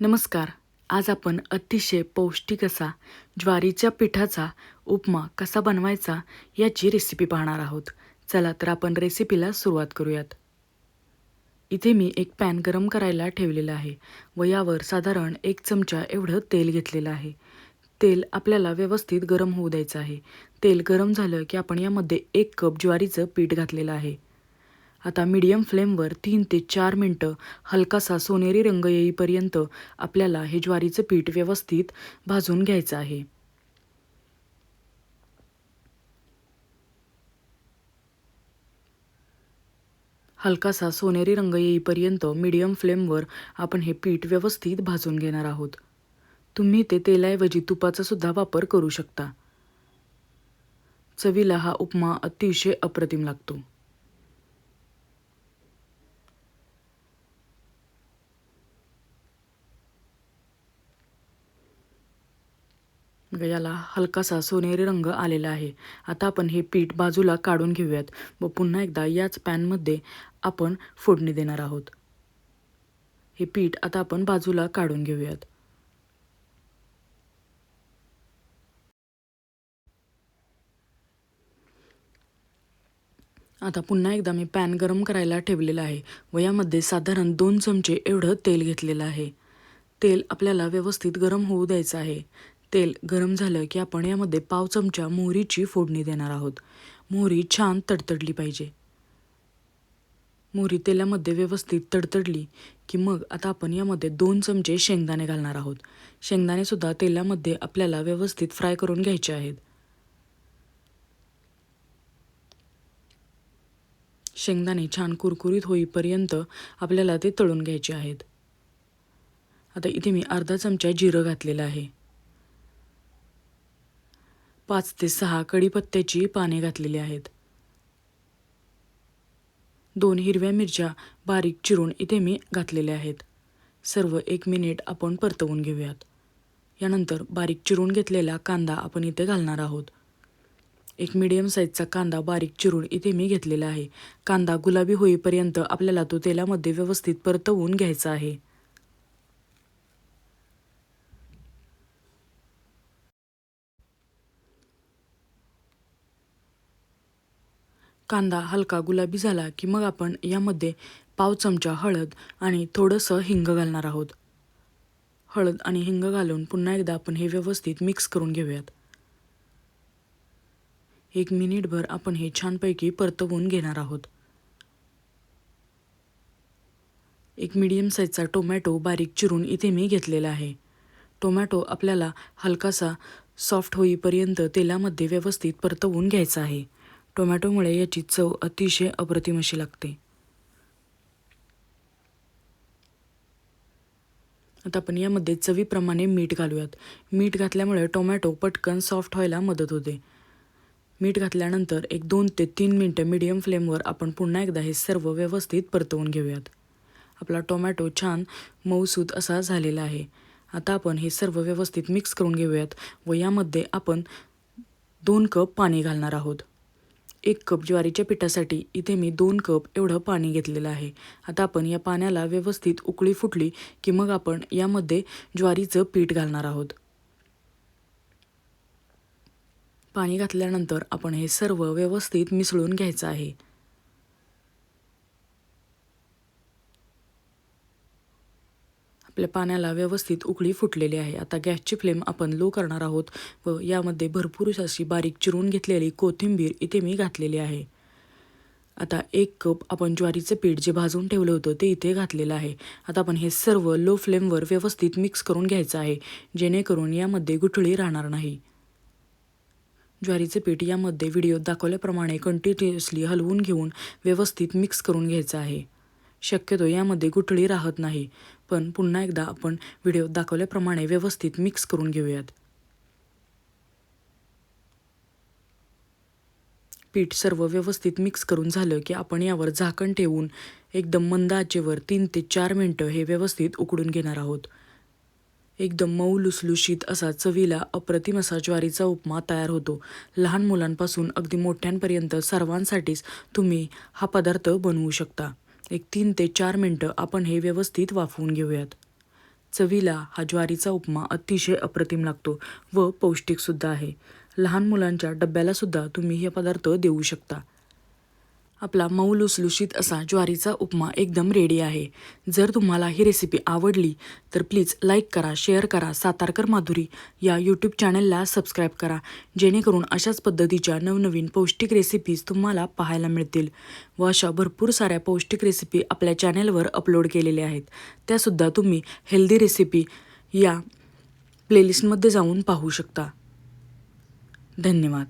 नमस्कार. आज आपण अतिशय पौष्टिक असा ज्वारीच्या पिठाचा उपमा कसा बनवायचा याची रेसिपी पाहणार आहोत. चला तर आपण रेसिपीला सुरुवात करूयात. इथे मी एक पॅन गरम करायला ठेवलेलं आहे व यावर साधारण एक चमचा एवढं तेल घेतलेलं आहे. तेल आपल्याला व्यवस्थित गरम होऊ द्यायचं आहे. तेल गरम झालं की आपण यामध्ये एक कप ज्वारीचं पीठ घातलेलं आहे. आता मीडियम फ्लेमवर तीन ते चार मिनटं हलकासा सोनेरी रंग येईपर्यंत आपल्याला हे ज्वारीचं पीठ व्यवस्थित भाजून घ्यायचं आहे. हलकासा सोनेरी रंग येईपर्यंत मीडियम फ्लेमवर आपण हे पीठ व्यवस्थित भाजून घेणार आहोत. तुम्ही ते तेलाऐवजी तुपाचा सुद्धा वापर करू शकता. चवीला हा उपमा अतिशय अप्रतिम लागतो. याला हलकासा सोनेरी रंग आलेला आहे. आता आपण हे पीठ बाजूला काढून घेऊयात. व पुन्हा एकदा याच पॅनमध्ये आपण फोडणी देणार आहोत. हे पीठ आता आपण बाजूला काढून घेऊयात. आता पुन्हा एकदा मी पॅन गरम करायला ठेवलेला आहे व यामध्ये साधारण दोन चमचे एवढं तेल घेतलेलं आहे. तेल आपल्याला व्यवस्थित गरम होऊ द्यायचं आहे. तेल गरम झालं की आपण यामध्ये पाव चमचा मोहरीची फोडणी देणार आहोत. मोहरी छान तडतडली पाहिजे. मोहरी तेलामध्ये व्यवस्थित तडतडली की मग आता आपण यामध्ये दोन चमचे शेंगदाणे घालणार आहोत. शेंगदाणेसुद्धा तेलामध्ये आपल्याला व्यवस्थित फ्राय करून घ्यायचे आहेत. शेंगदाणे छान कुरकुरीत होईपर्यंत आपल्याला ते तळून घ्यायचे आहेत. आता इथे मी अर्धा चमचा जिरं घातलेलं आहे. पाच ते सहा कढीपत्त्याची पाने घातलेली आहेत. दोन हिरव्या मिरच्या बारीक चिरून इथे मी घातलेल्या आहेत. सर्व एक मिनिट आपण परतवून घेऊयात. यानंतर बारीक चिरून घेतलेला कांदा आपण इथे घालणार आहोत. एक मीडियम साईजचा कांदा बारीक चिरून इथे मी घेतलेला आहे. कांदा गुलाबी होईपर्यंत आपल्याला तो तेलामध्ये व्यवस्थित परतवून घ्यायचा आहे. कांदा हलका गुलाबी झाला की मग आपण यामध्ये पाव चमचा हळद आणि थोडंसं हिंग घालणार आहोत. हळद आणि हिंग घालून पुन्हा एकदा आपण हे व्यवस्थित मिक्स करून घेऊयात. एक मिनिटभर आपण हे छानपैकी परतवून घेणार आहोत. एक मीडियम साईजचा टोमॅटो बारीक चिरून इथे मी घेतलेला आहे. टोमॅटो आपल्याला हलकासा सॉफ्ट होईपर्यंत तेलामध्ये व्यवस्थित परतवून घ्यायचा आहे. टोमॅटोमुळे याची चव अतिशय अप्रतिम अशी लागते. आता आपण यामध्ये चवीप्रमाणे मीठ घालूयात. मीठ घातल्यामुळे टोमॅटो पटकन सॉफ्ट व्हायला मदत होते. मीठ घातल्यानंतर एक दोन ते तीन मिनटं मीडियम फ्लेमवर आपण पुन्हा एकदा हे सर्व व्यवस्थित परतवून घेऊयात. आपला टोमॅटो छान मऊसूद असा झालेला आहे. आता आपण हे सर्व व्यवस्थित मिक्स करून घेऊयात व यामध्ये आपण दोन कप पाणी घालणार आहोत. एक कप ज्वारीच्या पिठासाठी इथे मी दोन कप एवढं पाणी घेतलेलं आहे. आता आपण या पाण्याला व्यवस्थित उकळी फुटली की मग आपण यामध्ये ज्वारीचं पीठ घालणार आहोत. पाणी घातल्यानंतर आपण हे सर्व व्यवस्थित मिसळून घ्यायचं आहे. आपल्या पाण्याला व्यवस्थित उकळी फुटलेली आहे. आता गॅसची फ्लेम आपण लो करणार आहोत व यामध्ये भरपूर अशी बारीक चिरून घेतलेली कोथिंबीर इथे मी घातलेली आहे. आता एक कप आपण ज्वारीचं पीठ जे भाजून ठेवलं होतं ते इथे घातलेलं आहे. आता आपण हे सर्व लो फ्लेमवर व्यवस्थित मिक्स करून घ्यायचं आहे जेणेकरून यामध्ये गुठळी राहणार नाही. ज्वारीचे पीठ यामध्ये व्हिडिओत दाखवल्याप्रमाणे कंटिन्युअसली हलवून घेऊन व्यवस्थित मिक्स करून घ्यायचं आहे. शक्यतो यामध्ये गुठळी राहत नाही. पण पुन्हा एकदा आपण व्हिडिओत दाखवल्याप्रमाणे व्यवस्थित मिक्स करून घेऊयात. पीठ सर्व व्यवस्थित मिक्स करून झालं की आपण यावर झाकण ठेवून एकदम मंद आचेवर तीन ते चार मिनटं हे व्यवस्थित उकडून घेणार आहोत. एकदम मऊ लुसलुशीत असा चवीला अप्रतिम असा ज्वारीचा उपमा तयार होतो. लहान मुलांपासून अगदी मोठ्यांपर्यंत सर्वांसाठीच तुम्ही हा पदार्थ बनवू शकता. एक तीन ते चार मिनटं आपण हे व्यवस्थित वाफवून घेऊयात. चवीला हा ज्वारीचा उपमा अतिशय अप्रतिम लागतो व पौष्टिकसुद्धा आहे. लहान मुलांच्या डब्यालासुद्धा तुम्ही हे पदार्थ देऊ शकता. आपला मऊ लुसलुशीत असा ज्वारीचा उपमा एकदम रेडी आहे. जर तुम्हाला ही रेसिपी आवडली तर प्लीज लाईक करा शेअर करा सातारकर माधुरी या यूट्यूब चॅनलला सबस्क्राईब करा. जेणेकरून अशाच पद्धतीच्या नवनवीन पौष्टिक रेसिपीज तुम्हाला पाहायला मिळतील व अशा भरपूर साऱ्या पौष्टिक रेसिपी आपल्या चॅनेलवर अपलोड केलेल्या आहेत. त्यासुद्धा तुम्ही हेल्दी रेसिपी या प्लेलिस्टमध्ये जाऊन पाहू शकता. धन्यवाद.